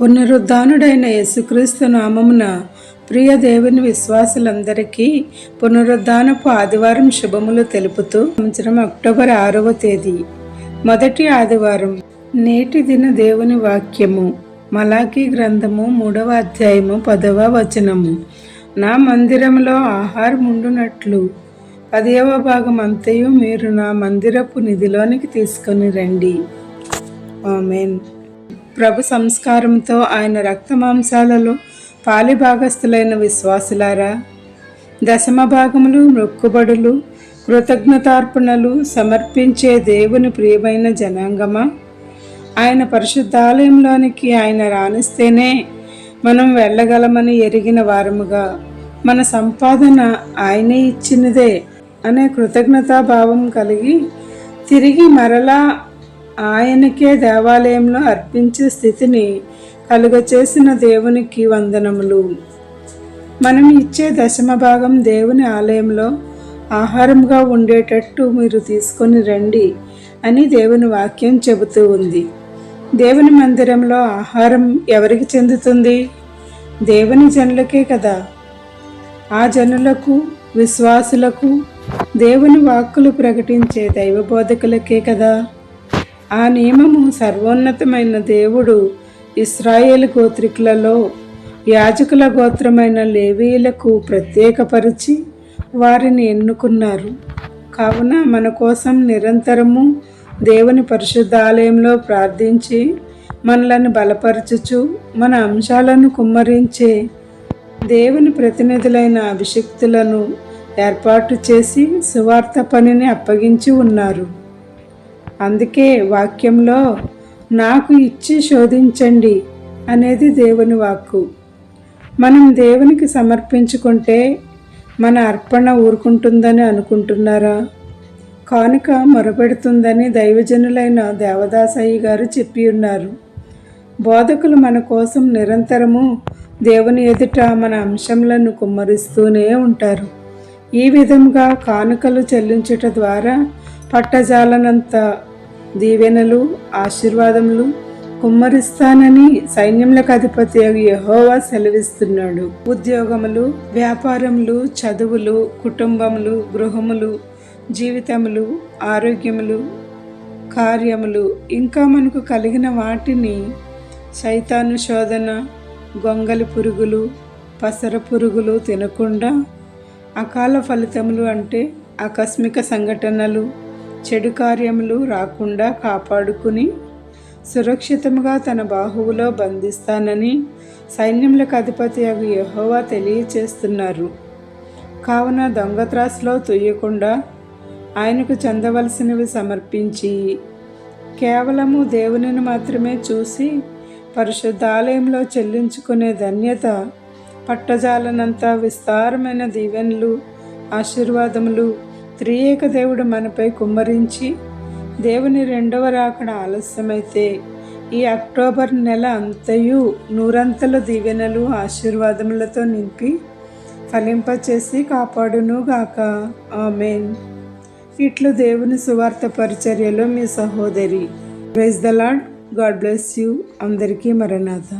పునరుద్ధానుడైన యేసుక్రీస్తు నామమున ప్రియ దేవుని విశ్వాసులందరికీ పునరుద్ధానపు ఆదివారం శుభములు తెలుపుతూ సంవత్సరం అక్టోబర్ ఆరవ తేదీ. మొదటి ఆదివారం నేటి దిన దేవుని వాక్యము మలాకీ గ్రంథము మూడవ అధ్యాయము పదవ వచనము. నా మందిరంలో ఆహారం ఉండునట్లు పదవ భాగం అంతయు మీరు నా మందిరపు నిధిలోనికి తీసుకొని రండి. ఆమెన్. ప్రభు సంస్కారంతో ఆయన రక్తమాంసాలలో పాలిభాగస్థులైన విశ్వాసులారా దశమ భాగములు మొక్కుబడులు కృతజ్ఞతార్పణలు సమర్పించే దేవుని ప్రియమైన జనాంగమా? ఆయన పరిశుద్ధాలయంలోనికి ఆయన రాణిస్తేనే మనం వెళ్ళగలమని ఎరిగిన వారముగా మన సంపాదన ఆయనే ఇచ్చినదే అనే కృతజ్ఞతాభావం కలిగి తిరిగి మరలా ఆయనకే దేవాలయంలో అర్పించే స్థితిని కలుగచేసిన దేవునికి వందనములు. మనం ఇచ్చే దశమ భాగం దేవుని ఆలయంలో ఆహారంగా ఉండేటట్టు మీరు తీసుకొని రండి అని దేవుని వాక్యం చెబుతూ ఉంది. దేవుని మందిరంలో ఆహారం ఎవరికి చెందుతుంది? దేవుని జనులకే కదా. ఆ జనులకు విశ్వాసులకు దేవుని వాక్కులు ప్రకటించే దైవబోధకులకే కదా. ఆ నియమము సర్వోన్నతమైన దేవుడు ఇస్రాయేల్ గోత్రికులలో యాజకుల గోత్రమైన లేవీయులకు ప్రత్యేకపరిచి వారిని ఎన్నుకున్నారు. కావున మన కోసం నిరంతరము దేవుని పరిశుద్ధాలయంలో ప్రార్థించి మనలను బలపరచుచు మన అంశాలను కుమ్మరించే దేవుని ప్రతినిధులైన అభిషక్తులను ఏర్పాటు చేసి సువార్త పనిని అప్పగించి ఉన్నారు. అందుకే వాక్యంలో నాకు ఇచ్చి శోధించండి అనేది దేవుని వాక్కు. మనం దేవునికి సమర్పించుకుంటే మన అర్పణ ఊరుకుంటుందని అనుకుంటున్నారా? కానుక మొరపెడుతుందని దైవజనులైన దేవదాసయ్య గారు చెప్పి ఉన్నారు. బోధకులు మన కోసం నిరంతరము దేవుని ఎదుట మన అంశంలను కుమ్మరిస్తూనే ఉంటారు. ఈ విధంగా కానుకలు చెల్లించుట ద్వారా పట్టజాలనంత దీవెనలు ఆశీర్వాదములు కుమ్మరిస్తానని సైన్యములకు అధిపతి యహోవా సెలవిస్తున్నాడు. ఉద్యోగములు వ్యాపారములు చదువులు కుటుంబములు గృహములు జీవితములు ఆరోగ్యములు కార్యములు ఇంకా మనకు కలిగిన వాటిని సైతాను శోధన గొంగలి పురుగులు పసర పురుగులు తినకుండా అకాల ఫలితములు అంటే ఆకస్మిక సంఘటనలు చెడు కార్యములు రాకుండా కాపాడుకుని సురక్షితముగా తన బాహువులో బంధిస్తానని సైన్యములకు అధిపతి అవి యహోవా తెలియచేస్తున్నారు. కావున దొంగత్రాసులో తుయ్యకుండా ఆయనకు చెందవలసినవి సమర్పించి కేవలము దేవునిని మాత్రమే చూసి పరిశుద్ధాలయంలో చెల్లించుకునే ధన్యత పట్టజాలనంత విస్తారమైన దీవెనలు ఆశీర్వాదములు త్రియేక దేవుడు మనపై కుమ్మరించి దేవుని రెండవ రాకడ ఆలస్యమైతే ఈ అక్టోబర్ నెల అంతయు నూరంతల దీవెనలు ఆశీర్వాదములతో నింపి ఫలింపచేసి కాపాడును గాక ఆమెన్. ఇట్లు దేవుని సువార్త పరిచర్యలో మీ సహోదరి. Praise the Lord God bless you. అందరికీ మరణాథ